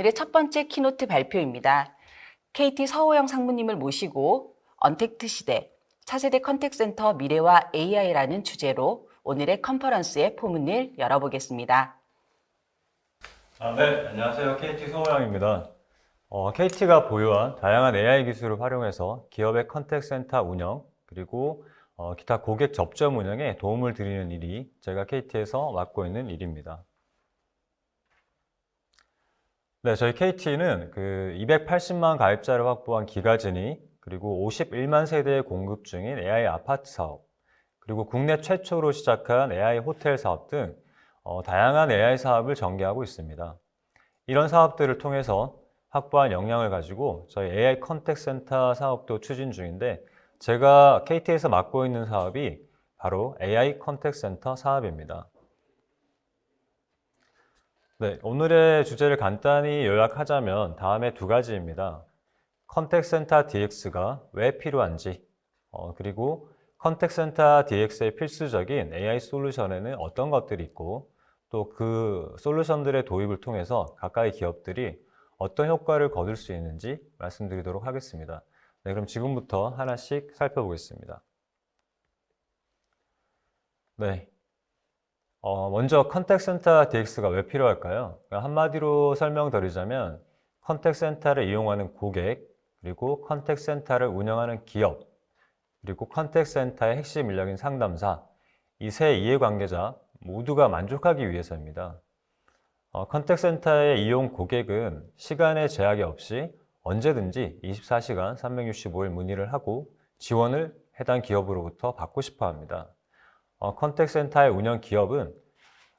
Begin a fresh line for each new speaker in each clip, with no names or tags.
오늘의 첫 번째 키노트 발표입니다. KT 서호영 상무님을 모시고 언택트 시대 차세대 컨택센터 미래와 AI라는 주제로 오늘의 컨퍼런스의 포문을 열어보겠습니다.
아, 네, 안녕하세요. KT 서호영입니다. 어, KT가 보유한 다양한 AI 기술을 활용해서 기업의 컨택센터 운영, 그리고 어, 기타 고객 접점 운영에 도움을 드리는 일이 제가 KT에서 맡고 있는 일입니다. 네, 저희 KT는 그 280만 가입자를 확보한 기가진이 그리고 51만 세대에 공급 중인 AI 아파트 사업, 그리고 국내 최초로 시작한 AI 호텔 사업 등 어, 다양한 AI 사업을 전개하고 있습니다. 이런 사업들을 통해서 확보한 역량을 가지고 저희 AI 컨택센터 사업도 추진 중인데 제가 KT에서 맡고 있는 사업이 바로 AI 컨택센터 사업입니다. 네, 오늘의 주제를 간단히 요약하자면 다음에 두 가지입니다. 컨택센터 DX가 왜 필요한지, 어, 그리고 컨택센터 DX의 필수적인 AI 솔루션에는 어떤 것들이 있고, 또 그 솔루션들의 도입을 통해서 가까이 기업들이 어떤 효과를 거둘 수 있는지 말씀드리도록 하겠습니다. 네, 그럼 지금부터 하나씩 살펴보겠습니다. 네. 어, 먼저 컨택센터 DX가 왜 필요할까요? 한마디로 설명드리자면 컨택센터를 이용하는 고객, 그리고 컨택센터를 운영하는 기업, 그리고 컨택센터의 핵심 인력인 상담사, 이 세 이해관계자 모두가 만족하기 위해서입니다. 어, 컨택센터의 이용 고객은 시간의 제약이 없이 언제든지 24시간 365일 문의를 하고 지원을 해당 기업으로부터 받고 싶어 합니다. 어, 컨택센터의 운영 기업은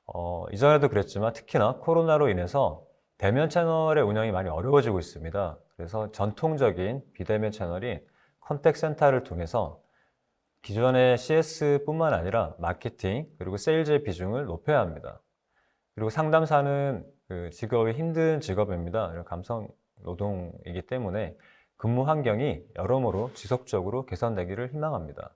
어, 이전에도 그랬지만 특히나 코로나로 인해서 대면 채널의 운영이 많이 어려워지고 있습니다. 그래서 전통적인 비대면 채널인 컨택센터를 통해서 기존의 CS뿐만 아니라 마케팅 그리고 세일즈의 비중을 높여야 합니다. 그리고 상담사는 그 직업이 힘든 직업입니다. 감성 노동이기 때문에 근무 환경이 여러모로 지속적으로 개선되기를 희망합니다.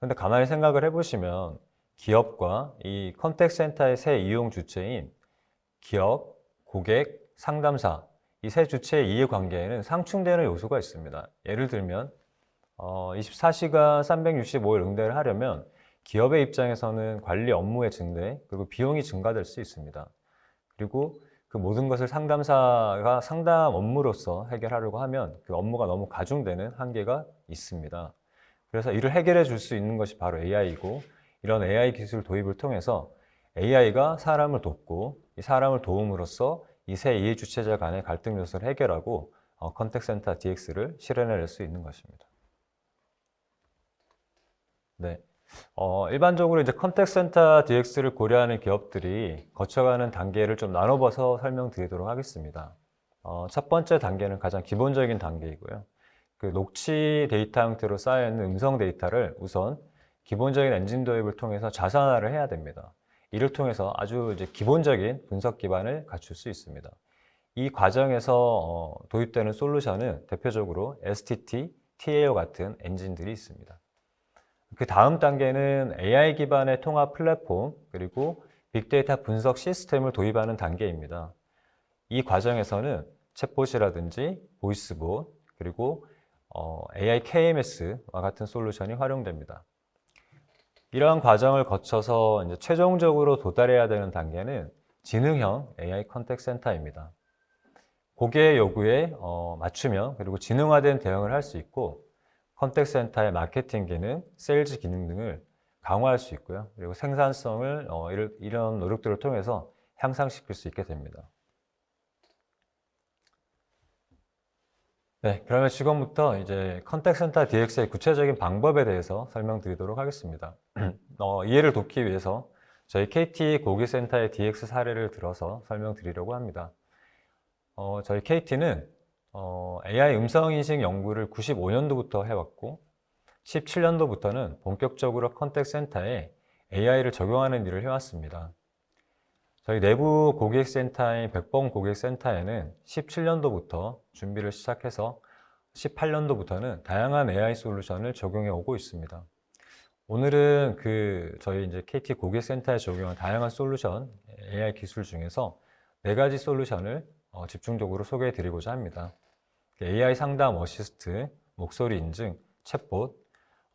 근데 가만히 생각을 해보시면 기업과 이 컨택센터의 새 이용 주체인 기업, 고객, 상담사 이 세 주체의 이해관계에는 상충되는 요소가 있습니다. 예를 들면 어, 24시간 365일 응대를 하려면 기업의 입장에서는 관리 업무의 증대 그리고 비용이 증가될 수 있습니다. 그리고 그 모든 것을 상담사가 상담 업무로서 해결하려고 하면 그 업무가 너무 가중되는 한계가 있습니다. 그래서 이를 해결해 줄 수 있는 것이 바로 AI이고 이런 AI 기술 도입을 통해서 AI가 사람을 돕고 이 사람을 도움으로써 이 세 이해 주체자 간의 갈등 요소를 해결하고 어, 컨택센터 DX를 실현해낼 수 있는 것입니다. 네. 어, 일반적으로 이제 컨택센터 DX를 고려하는 기업들이 거쳐가는 단계를 좀 나눠봐서 설명드리도록 하겠습니다. 어, 첫 번째 단계는 가장 기본적인 단계이고요. 그 녹취 데이터 형태로 쌓여있는 음성 데이터를 우선 기본적인 엔진 도입을 통해서 자산화를 해야 됩니다. 이를 통해서 아주 이제 기본적인 분석 기반을 갖출 수 있습니다. 이 과정에서 어, 도입되는 솔루션은 대표적으로 STT, TAO 같은 엔진들이 있습니다. 그 다음 단계는 AI 기반의 통합 플랫폼 그리고 빅데이터 분석 시스템을 도입하는 단계입니다. 이 과정에서는 챗봇이라든지 보이스봇 그리고 어, AI KMS와 같은 솔루션이 활용됩니다. 이러한 과정을 거쳐서 이제 최종적으로 도달해야 되는 단계는 지능형 AI 컨택 센터입니다. 고객의 요구에 어, 맞추며 그리고 지능화된 대응을 할 수 있고 컨택 센터의 마케팅 기능, 세일즈 기능 등을 강화할 수 있고요. 그리고 생산성을 어, 이런 노력들을 통해서 향상시킬 수 있게 됩니다. 네, 그러면 지금부터 이제 컨택센터 DX의 구체적인 방법에 대해서 설명드리도록 하겠습니다. 어, 이해를 돕기 위해서 저희 KT 고객센터의 DX 사례를 들어서 설명드리려고 합니다. 어, 저희 KT는 어, AI 음성인식 연구를 95년도부터 해왔고 17년도부터는 본격적으로 컨택센터에 AI를 적용하는 일을 해왔습니다. 저희 내부 고객센터인 백범 고객센터에는 17년도부터 준비를 시작해서 18년도부터는 다양한 AI 솔루션을 적용해 오고 있습니다. 오늘은 그 저희 이제 KT 고객센터에 적용한 다양한 솔루션 AI 기술 중에서 네 가지 솔루션을 어, 집중적으로 소개해 드리고자 합니다. AI 상담 어시스트, 목소리 인증, 챗봇,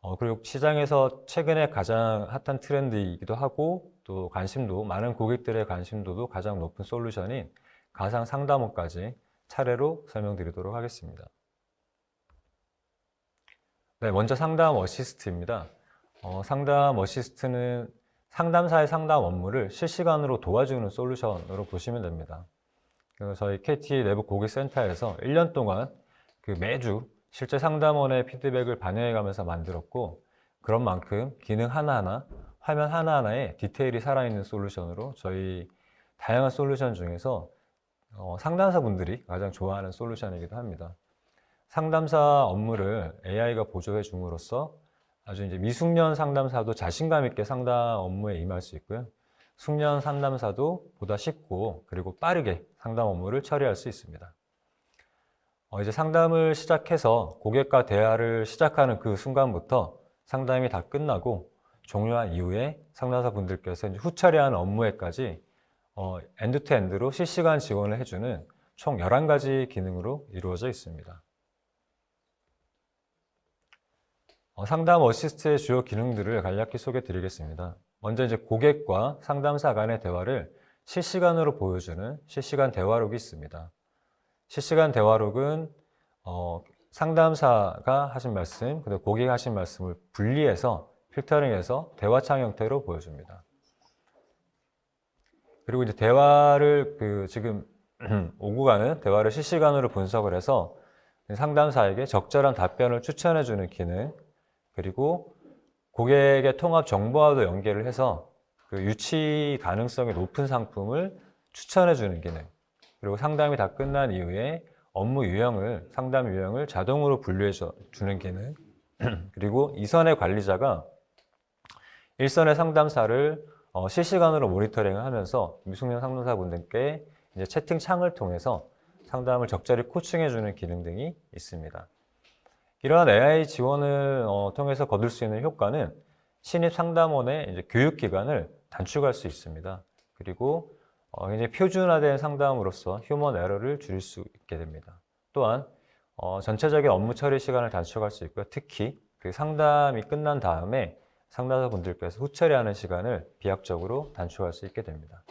어, 그리고 시장에서 최근에 가장 핫한 트렌드이기도 하고 또 관심도, 많은 고객들의 관심도도 가장 높은 솔루션인 가상 상담원까지 차례로 설명드리도록 하겠습니다. 네, 먼저 상담 어시스트입니다. 어, 상담 어시스트는 상담사의 상담 업무를 실시간으로 도와주는 솔루션으로 보시면 됩니다. 저희 KT 내부 고객센터에서 1년 동안 그 매주 실제 상담원의 피드백을 반영해 가면서 만들었고, 그런 만큼 기능 하나하나, 화면 하나하나에 디테일이 살아있는 솔루션으로 저희 다양한 솔루션 중에서 어, 상담사 분들이 가장 좋아하는 솔루션이기도 합니다. 상담사 업무를 AI가 보조해 줌으로써 아주 이제 미숙련 상담사도 자신감 있게 상담 업무에 임할 수 있고요. 숙련 상담사도 보다 쉽고 그리고 빠르게 상담 업무를 처리할 수 있습니다. 어, 이제 상담을 시작해서 고객과 대화를 시작하는 그 순간부터 상담이 다 끝나고 종료한 이후에 상담사 분들께서 후처리하는 업무에까지 어, 엔드 투 엔드로 실시간 지원을 해주는 총 11가지 기능으로 이루어져 있습니다. 어, 상담 어시스트의 주요 기능들을 간략히 소개해 드리겠습니다. 먼저 이제 고객과 상담사 간의 대화를 실시간으로 보여주는 실시간 대화록이 있습니다. 실시간 대화록은 어, 상담사가 하신 말씀, 그리고 고객이 하신 말씀을 분리해서 필터링해서 대화창 형태로 보여줍니다. 그리고 이제 대화를 그 지금 오고 가는 대화를 실시간으로 분석을 해서 상담사에게 적절한 답변을 추천해 주는 기능, 그리고 고객의 통합 정보와도 연계를 해서 그 유치 가능성이 높은 상품을 추천해 주는 기능, 그리고 상담이 다 끝난 이후에 업무 유형을, 상담 유형을 자동으로 분류해 주는 기능, 그리고 이선의 관리자가 일선의 상담사를 어, 실시간으로 모니터링을 하면서 미숙련 상담사분들께 이제 채팅창을 통해서 상담을 적절히 코칭해주는 기능 등이 있습니다. 이러한 AI 지원을 어, 통해서 거둘 수 있는 효과는 신입 상담원의 이제 교육 기간을 단축할 수 있습니다. 그리고 어, 굉장히 표준화된 상담으로서 휴먼 에러를 줄일 수 있게 됩니다. 또한 어, 전체적인 업무 처리 시간을 단축할 수 있고요. 특히 그 상담이 끝난 다음에 상담사 분들께서 후처리하는 시간을 비약적으로 단축할 수 있게 됩니다.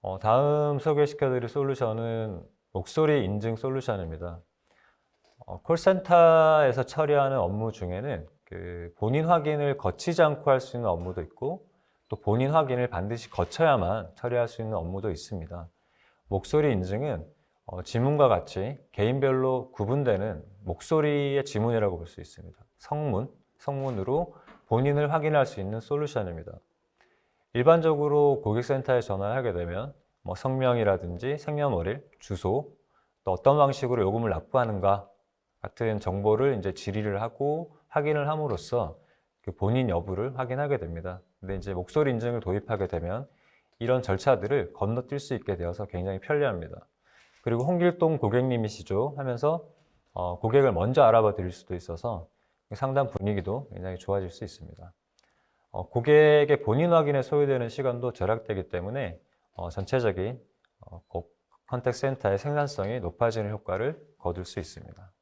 어, 다음 소개시켜드릴 솔루션은 목소리 인증 솔루션입니다. 어, 콜센터에서 처리하는 업무 중에는 그 본인 확인을 거치지 않고 할 수 있는 업무도 있고 또 본인 확인을 반드시 거쳐야만 처리할 수 있는 업무도 있습니다. 목소리 인증은 어, 지문과 같이 개인별로 구분되는 목소리의 지문이라고 볼 수 있습니다. 성문, 성문으로 본인을 확인할 수 있는 솔루션입니다. 일반적으로 고객센터에 전화하게 되면 뭐 성명이라든지 생년월일, 주소, 또 어떤 방식으로 요금을 납부하는가 같은 정보를 이제 질의를 하고 확인을 함으로써 그 본인 여부를 확인하게 됩니다. 근데 이제 목소리 인증을 도입하게 되면 이런 절차들을 건너뛸 수 있게 되어서 굉장히 편리합니다. 그리고 홍길동 고객님이시죠 하면서 어, 고객을 먼저 알아봐 드릴 수도 있어서 상담 분위기도 굉장히 좋아질 수 있습니다. 어, 고객의 본인 확인에 소요되는 시간도 절약되기 때문에 어, 전체적인 어, 컨택 센터의 생산성이 높아지는 효과를 거둘 수 있습니다.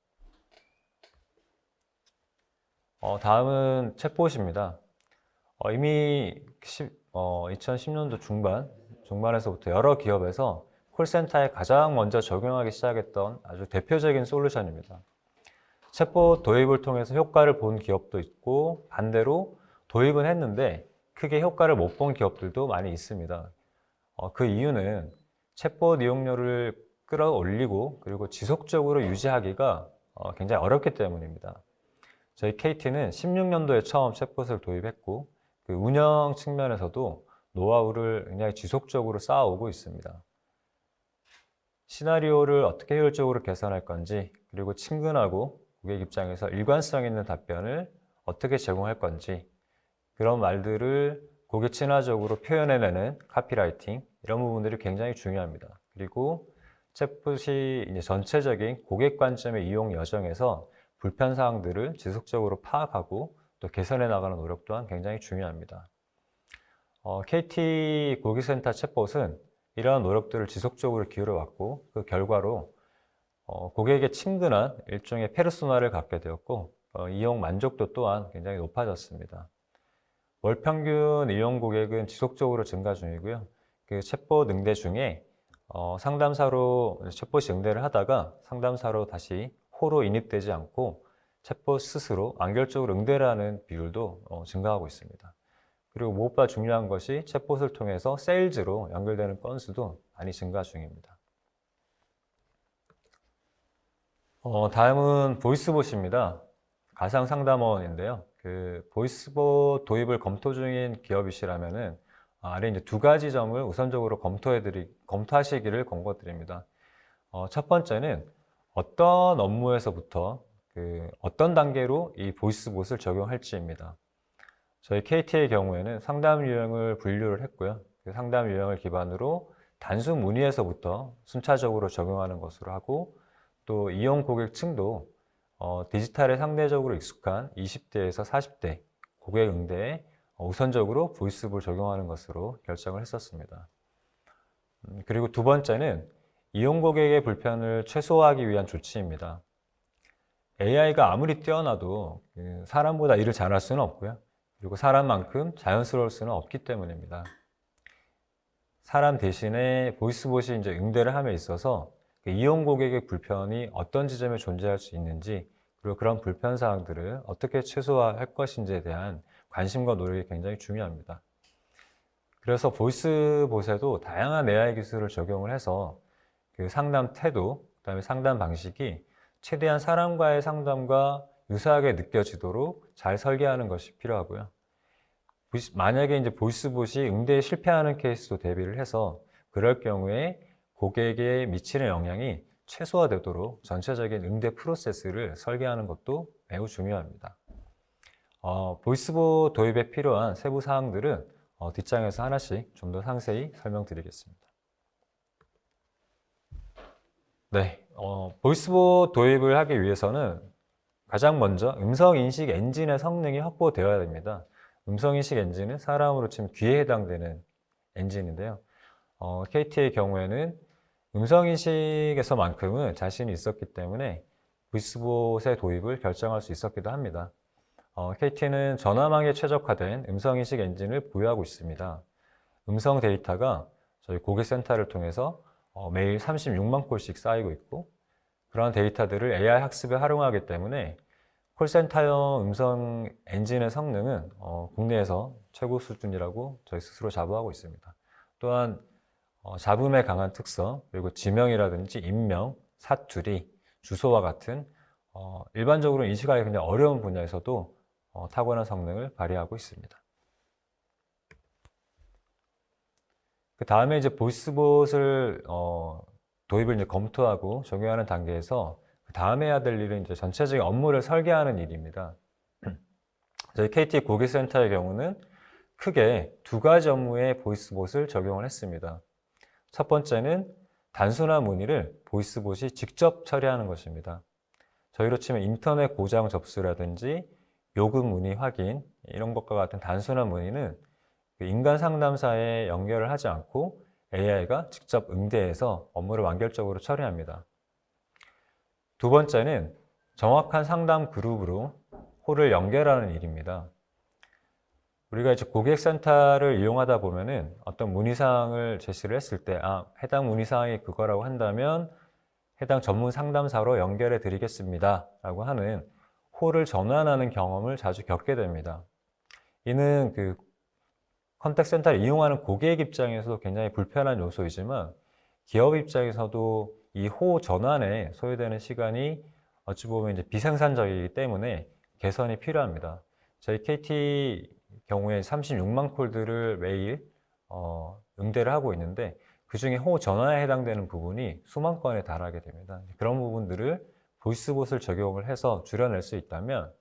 어, 다음은 챗봇입니다. 어, 이미 10, 어, 2010년도 중반, 중반에서부터 여러 기업에서 콜센터에 가장 먼저 적용하기 시작했던 아주 대표적인 솔루션입니다. 챗봇 도입을 통해서 효과를 본 기업도 있고 반대로 도입은 했는데 크게 효과를 못 본 기업들도 많이 있습니다. 어, 그 이유는 챗봇 이용료를 끌어올리고 그리고 지속적으로 유지하기가 어, 굉장히 어렵기 때문입니다. 저희 KT는 16년도에 처음 챗봇을 도입했고 그 운영 측면에서도 노하우를 굉장히 지속적으로 쌓아오고 있습니다. 시나리오를 어떻게 효율적으로 개선할 건지 그리고 친근하고 고객 입장에서 일관성 있는 답변을 어떻게 제공할 건지 그런 말들을 고객 친화적으로 표현해내는 카피라이팅 이런 부분들이 굉장히 중요합니다. 그리고 챗봇이 이제 전체적인 고객 관점의 이용 여정에서 불편 사항들을 지속적으로 파악하고 또 개선해 나가는 노력 또한 굉장히 중요합니다. 어, KT 고객센터 챗봇은 이러한 노력들을 지속적으로 기울여 왔고 그 결과로 어, 고객의 친근한 일종의 페르소나를 갖게 되었고 어, 이용 만족도 또한 굉장히 높아졌습니다. 월 평균 이용 고객은 지속적으로 증가 중이고요. 그 챗봇 응대 중에 어, 상담사로 챗봇이 응대를 하다가 상담사로 다시 호로 인입되지 않고 챗봇 스스로 완결적으로 응대를 하는 비율도 어, 증가하고 있습니다. 그리고 무엇보다 중요한 것이 챗봇을 통해서 세일즈로 연결되는 건수도 많이 증가 중입니다. 어, 다음은 보이스봇입니다. 가상 상담원인데요. 그 보이스봇 도입을 검토 중인 기업이시라면은 아래 이제 두 가지 점을 우선적으로 검토해드리, 검토하시기를 권고드립니다. 어, 첫 번째는 어떤 업무에서부터 그 어떤 단계로 이 보이스봇을 적용할지입니다. 저희 KT의 경우에는 상담 유형을 분류를 했고요. 그 상담 유형을 기반으로 단순 문의에서부터 순차적으로 적용하는 것으로 하고 또 이용 고객층도 어, 디지털에 상대적으로 익숙한 20대에서 40대 고객 응대에 어, 우선적으로 보이스볼 적용하는 것으로 결정을 했었습니다. 음, 그리고 두 번째는 이용 고객의 불편을 최소화하기 위한 조치입니다. AI가 아무리 뛰어나도 그 사람보다 일을 잘할 수는 없고요. 그리고 사람만큼 자연스러울 수는 없기 때문입니다. 사람 대신에 보이스봇이 이제 응대를 함에 있어서 그 이용 고객의 불편이 어떤 지점에 존재할 수 있는지 그리고 그런 불편 사항들을 어떻게 최소화할 것인지에 대한 관심과 노력이 굉장히 중요합니다. 그래서 보이스봇에도 다양한 AI 기술을 적용을 해서 그 상담 태도, 그다음에 상담 방식이 최대한 사람과의 상담과 유사하게 느껴지도록 잘 설계하는 것이 필요하고요. 만약에 이제 보이스봇이 응대에 실패하는 케이스도 대비를 해서 그럴 경우에 고객에 미치는 영향이 최소화되도록 전체적인 응대 프로세스를 설계하는 것도 매우 중요합니다. 어, 보이스봇 도입에 필요한 세부 사항들은 어, 뒷장에서 하나씩 좀 더 상세히 설명드리겠습니다. 네, 어, 보이스봇 도입을 하기 위해서는 가장 먼저 음성인식 엔진의 성능이 확보되어야 됩니다. 음성인식 엔진은 사람으로 치면 귀에 해당되는 엔진인데요. 어, KT의 경우에는 음성인식에서만큼은 자신이 있었기 때문에 보이스봇의 도입을 결정할 수 있었기도 합니다. 어, KT는 전화망에 최적화된 음성인식 엔진을 보유하고 있습니다. 음성 데이터가 저희 고객센터를 통해서 어, 매일 36만 콜씩 쌓이고 있고 그런 데이터들을 AI 학습에 활용하기 때문에 콜센터용 음성 엔진의 성능은 어, 국내에서 최고 수준이라고 저희 스스로 자부하고 있습니다. 또한 어, 잡음에 강한 특성, 그리고 지명이라든지 인명, 사투리, 주소와 같은 어, 일반적으로 인식하기 굉장히 어려운 분야에서도 어, 탁월한 성능을 발휘하고 있습니다. 그 다음에 이제 보이스봇을 어, 도입을 이제 검토하고 적용하는 단계에서 그 다음에 해야 될 일은 이제 전체적인 업무를 설계하는 일입니다. 저희 KT 고객센터의 경우는 크게 두 가지 업무에 보이스봇을 적용을 했습니다. 첫 번째는 단순한 문의를 보이스봇이 직접 처리하는 것입니다. 저희로 치면 인터넷 고장 접수라든지 요금 문의 확인 이런 것과 같은 단순한 문의는 그 인간 상담사에 연결을 하지 않고 AI가 직접 응대해서 업무를 완결적으로 처리합니다. 두 번째는 정확한 상담 그룹으로 홀을 연결하는 일입니다. 우리가 이제 고객센터를 이용하다 보면은 어떤 문의사항을 제시를 했을 때, 아, 해당 문의사항이 그거라고 한다면 해당 전문 상담사로 연결해 드리겠습니다. 라고 하는 홀을 전환하는 경험을 자주 겪게 됩니다. 이는 그 컨택센터를 이용하는 고객 입장에서도 굉장히 불편한 요소이지만 기업 입장에서도 이 호 전환에 소요되는 시간이 어찌 보면 이제 비생산적이기 때문에 개선이 필요합니다. 저희 KT 경우에 36만 콜들을 매일 어, 응대를 하고 있는데 그 중에 호 전화에 해당되는 부분이 수만 건에 달하게 됩니다. 그런 부분들을 보이스봇을 적용을 해서 줄여낼 수 있다면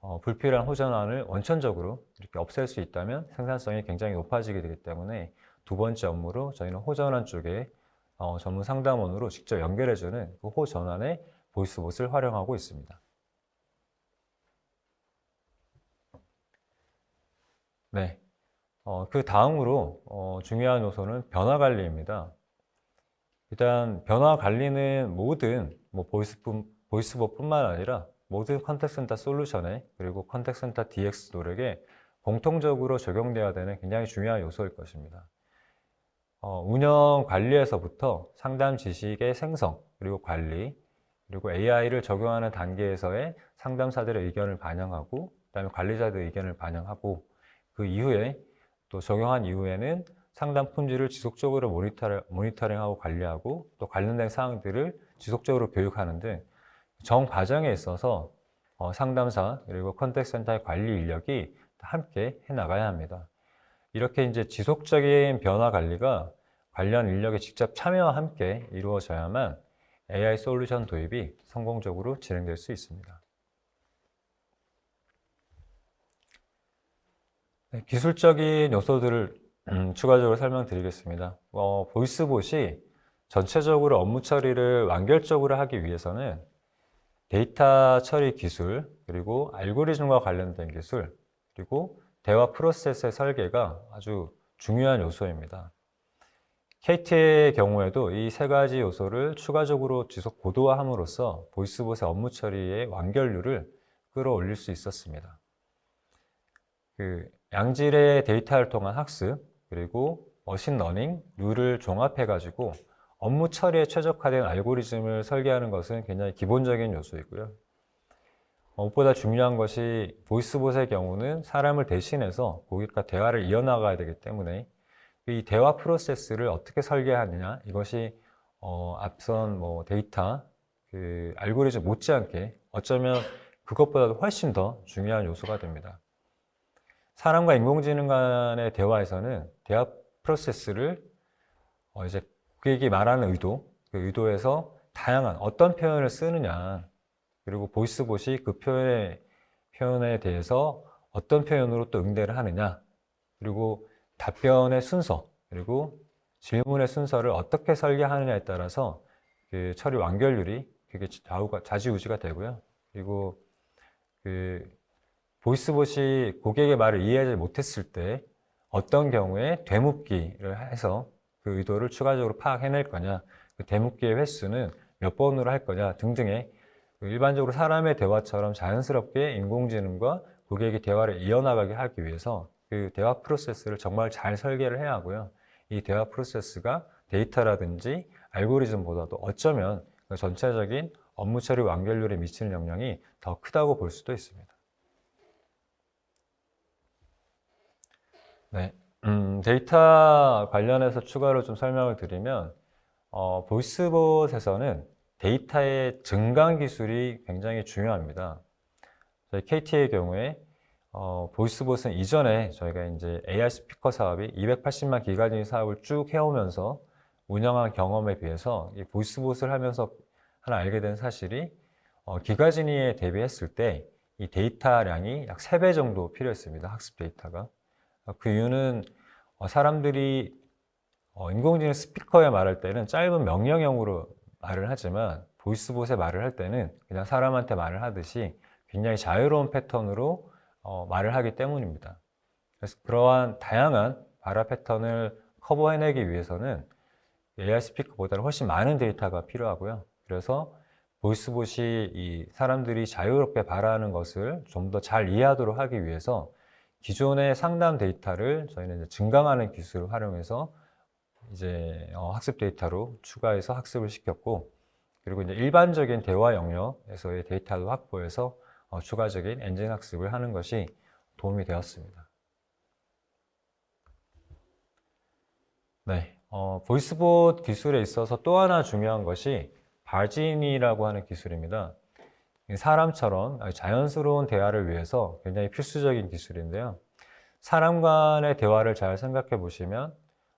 어, 불필요한 호전환을 원천적으로 이렇게 없앨 수 있다면 생산성이 굉장히 높아지게 되기 때문에 두 번째 업무로 저희는 호전환 쪽에 어, 전문 상담원으로 직접 연결해주는 그 호전환의 보이스봇을 활용하고 있습니다. 네. 어, 그 다음으로 어, 중요한 요소는 변화 관리입니다. 일단 변화 관리는 모든 뭐 보이스뿐, 보이스봇뿐만 아니라 모든 컨택센터 솔루션에 그리고 컨택센터 DX 노력에 공통적으로 적용돼야 되는 굉장히 중요한 요소일 것입니다. 어, 운영 관리에서부터 상담 지식의 생성 그리고 관리 그리고 AI를 적용하는 단계에서의 상담사들의 의견을 반영하고 그다음에 관리자들의 의견을 반영하고 그 이후에 또 적용한 이후에는 상담 품질을 지속적으로 모니터, 모니터링하고 관리하고 또 관련된 사항들을 지속적으로 교육하는 등정 과정에 있어서 어, 상담사 그리고 컨택센터의 관리 인력이 함께 해 나가야 합니다. 이렇게 이제 지속적인 변화 관리가 관련 인력의 직접 참여와 함께 이루어져야만 AI 솔루션 도입이 성공적으로 진행될 수 있습니다. 네, 기술적인 요소들을 음, 추가적으로 설명드리겠습니다. 어, 보이스봇이 전체적으로 업무 처리를 완결적으로 하기 위해서는 데이터 처리 기술, 그리고 알고리즘과 관련된 기술, 그리고 대화 프로세스의 설계가 아주 중요한 요소입니다. KT의 경우에도 이 세 가지 요소를 추가적으로 지속 고도화함으로써 보이스봇의 업무 처리의 완결률을 끌어올릴 수 있었습니다. 그 양질의 데이터를 통한 학습, 그리고 머신러닝, 룰을 종합해 가지고 업무 처리에 최적화된 알고리즘을 설계하는 것은 굉장히 기본적인 요소이고요. 어, 무엇보다 중요한 것이 보이스봇의 경우는 사람을 대신해서 고객과 대화를 이어나가야 되기 때문에 이 대화 프로세스를 어떻게 설계하느냐 이것이 어, 앞선 뭐 데이터 그 알고리즘 못지않게 어쩌면 그것보다도 훨씬 더 중요한 요소가 됩니다. 사람과 인공지능 간의 대화에서는 대화 프로세스를 어, 이제 고객이 말하는 의도, 그 의도에서 다양한 어떤 표현을 쓰느냐, 그리고 보이스봇이 그 표현에, 표현에 대해서 어떤 표현으로 또 응대를 하느냐, 그리고 답변의 순서, 그리고 질문의 순서를 어떻게 설계하느냐에 따라서 그 처리 완결률이 그게 좌우가, 좌지우지가 되고요. 그리고 그 보이스봇이 고객의 말을 이해하지 못했을 때 어떤 경우에 되묻기를 해서 그 의도를 추가적으로 파악해낼 거냐, 그 되묻기의 횟수는 몇 번으로 할 거냐 등등의 그 일반적으로 사람의 대화처럼 자연스럽게 인공지능과 고객이 대화를 이어나가게 하기 위해서 그 대화 프로세스를 정말 잘 설계를 해야 하고요. 이 대화 프로세스가 데이터라든지 알고리즘보다도 어쩌면 그 전체적인 업무 처리 완결률에 미치는 영향이 더 크다고 볼 수도 있습니다. 네, 음, 데이터 관련해서 추가로 좀 설명을 드리면 어, 보이스봇에서는 데이터의 증강 기술이 굉장히 중요합니다. 저희 KT의 경우에 어, 보이스봇은 이전에 저희가 이제 AI 스피커 사업이 280만 기가진이 사업을 쭉 해오면서 운영한 경험에 비해서 이 보이스봇을 하면서 하나 알게 된 사실이 어, 기가진이에 대비했을 때 이 데이터량이 약 3배 정도 필요했습니다. 학습 데이터가. 어, 그 이유는 어, 사람들이 어, 인공지능 스피커에 말할 때는 짧은 명령형으로 말을 하지만 보이스봇에 말을 할 때는 그냥 사람한테 말을 하듯이 굉장히 자유로운 패턴으로 어, 말을 하기 때문입니다. 그래서 그러한 다양한 발화 패턴을 커버해내기 위해서는 AI 스피커보다는 훨씬 많은 데이터가 필요하고요. 그래서 보이스봇이 이 사람들이 자유롭게 발화하는 것을 좀 더 잘 이해하도록 하기 위해서 기존의 상담 데이터를 저희는 이제 증강하는 기술을 활용해서 이제 어, 학습 데이터로 추가해서 학습을 시켰고 그리고 이제 일반적인 대화 영역에서의 데이터도 확보해서 어, 추가적인 엔진 학습을 하는 것이 도움이 되었습니다. 네, 어, 보이스봇 기술에 있어서 또 하나 중요한 것이 바진이라고 하는 기술입니다. 사람처럼 자연스러운 대화를 위해서 굉장히 필수적인 기술인데요. 사람 간의 대화를 잘 생각해 보시면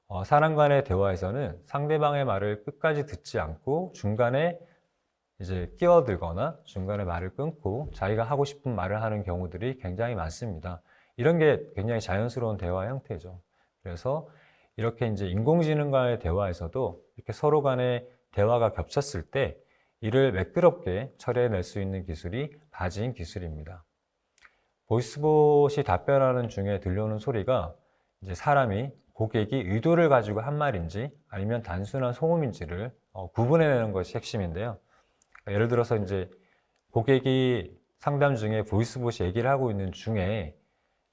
어, 사람 간의 대화에서는 상대방의 말을 끝까지 듣지 않고 중간에 이제 끼어들거나 중간에 말을 끊고 자기가 하고 싶은 말을 하는 경우들이 굉장히 많습니다. 이런 게 굉장히 자연스러운 대화 형태죠. 그래서 이렇게 이제 인공지능과의 대화에서도 이렇게 서로 간의 대화가 겹쳤을 때 이를 매끄럽게 처리해낼 수 있는 기술이 바지인 기술입니다. 보이스봇이 답변하는 중에 들려오는 소리가 이제 사람이 고객이 의도를 가지고 한 말인지 아니면 단순한 소음인지를 어, 구분해내는 것이 핵심인데요. 그러니까 예를 들어서 이제 고객이 상담 중에 보이스봇이 얘기를 하고 있는 중에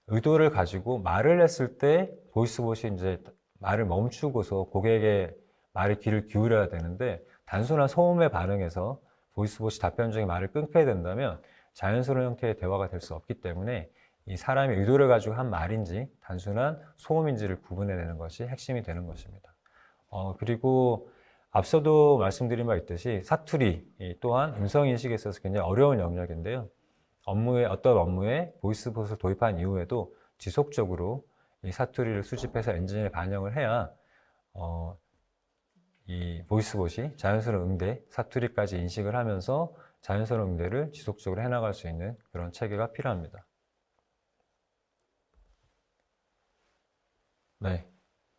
의도를 가지고 말을 했을 때 보이스봇이 이제 말을 멈추고서 고객의 말에 귀를 기울여야 되는데 단순한 소음에 반응해서 보이스봇이 답변 중에 말을 끊게 된다면 자연스러운 형태의 대화가 될 수 없기 때문에 이 사람이 의도를 가지고 한 말인지 단순한 소음인지를 구분해내는 것이 핵심이 되는 것입니다. 어, 그리고 앞서도 말씀드린 바 있듯이 사투리 이 또한 음성 인식에 있어서 굉장히 어려운 영역인데요. 업무에 어떤 업무에 보이스봇을 도입한 이후에도 지속적으로 이 사투리를 수집해서 엔진에 반영을 해야 어, 이 보이스봇이 자연스러운 응대, 사투리까지 인식을 하면서 자연스러운 응대를 지속적으로 해나갈 수 있는 그런 체계가 필요합니다. 네.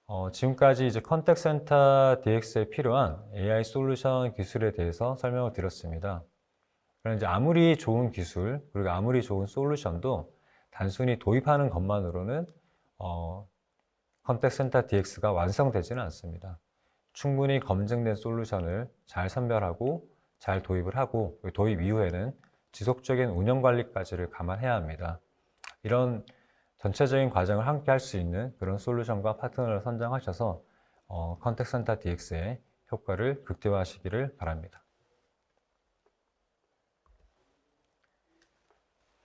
어, 지금까지 이제 컨택 센터 DX에 필요한 AI 솔루션 기술에 대해서 설명을 드렸습니다. 그럼 이제 아무리 좋은 기술, 그리고 아무리 좋은 솔루션도 단순히 도입하는 것만으로는 어, 컨택 센터 DX가 완성되지는 않습니다. 충분히 검증된 솔루션을 잘 선별하고 잘 도입을 하고 그 도입 이후에는 지속적인 운영 관리까지를 감안해야 합니다. 이런 전체적인 과정을 함께 할 수 있는 그런 솔루션과 파트너를 선정하셔서 어, 컨택 센터 DX의 효과를 극대화하시기를 바랍니다.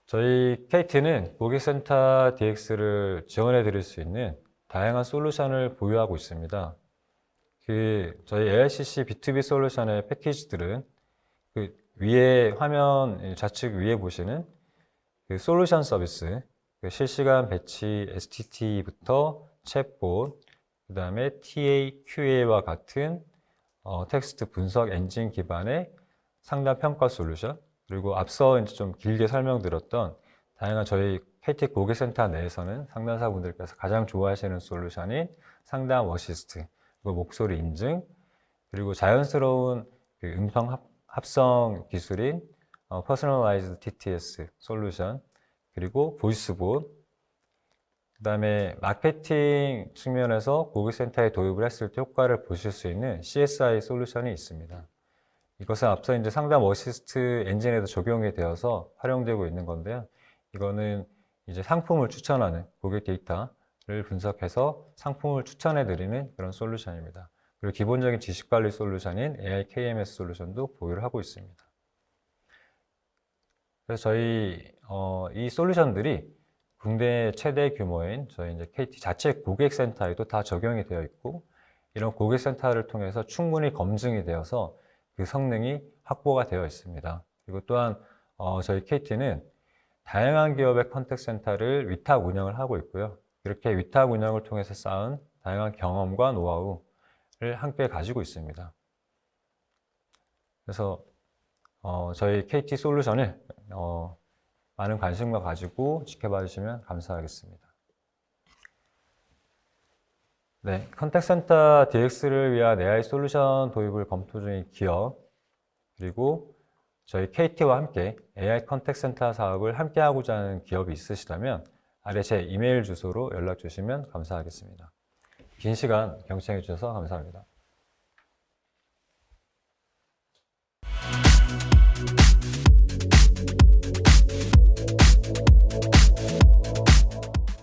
저희 KT는 고객센터 DX를 지원해 드릴 수 있는 다양한 솔루션을 보유하고 있습니다. 그 저희 AICC B2B 솔루션의 패키지들은 그 위에 화면 좌측 위에 보시는 그 솔루션 서비스, 그 실시간 배치 STT부터 챗봇, 그 다음에 TA, QA와 같은 어, 텍스트 분석 엔진 기반의 상담 평가 솔루션, 그리고 앞서 이제 좀 길게 설명드렸던 다양한 저희 KT 고객센터 내에서는 상담사분들께서 가장 좋아하시는 솔루션인 상담 어시스트, 그리고 목소리 인증, 그리고 자연스러운 그 음성 합, 합성 기술인 어, Personalized TTS 솔루션, 그리고 보이스봇, 그 다음에 마케팅 측면에서 고객센터에 도입을 했을 때 효과를 보실 수 있는 CSI 솔루션이 있습니다. 이것은 앞서 이제 상담 어시스트 엔진에도 적용이 되어서 활용되고 있는 건데요. 이거는 이제 상품을 추천하는 고객 데이터 를 분석해서 상품을 추천해 드리는 그런 솔루션입니다. 그리고 기본적인 지식 관리 솔루션인 AI KMS 솔루션도 보유를 하고 있습니다. 그래서 저희 어, 이 솔루션들이 국내 최대 규모인 저희 이제 KT 자체 고객센터에도 다 적용이 되어 있고 이런 고객센터를 통해서 충분히 검증이 되어서 그 성능이 확보가 되어 있습니다. 그리고 또한 어, 저희 KT는 다양한 기업의 컨택 센터를 위탁 운영을 하고 있고요. 이렇게 위탁 운영을 통해서 쌓은 다양한 경험과 노하우를 함께 가지고 있습니다. 그래서 어, 저희 KT 솔루션을 어, 많은 관심과 가지고 지켜봐 주시면 감사하겠습니다. 네, 컨택센터 DX를 위한 AI 솔루션 도입을 검토 중인 기업, 그리고 저희 KT와 함께 AI 컨택센터 사업을 함께 하고자 하는 기업이 있으시다면 아래 제 이메일 주소로 연락 주시면 감사하겠습니다. 긴 시간 경청해 주셔서 감사합니다.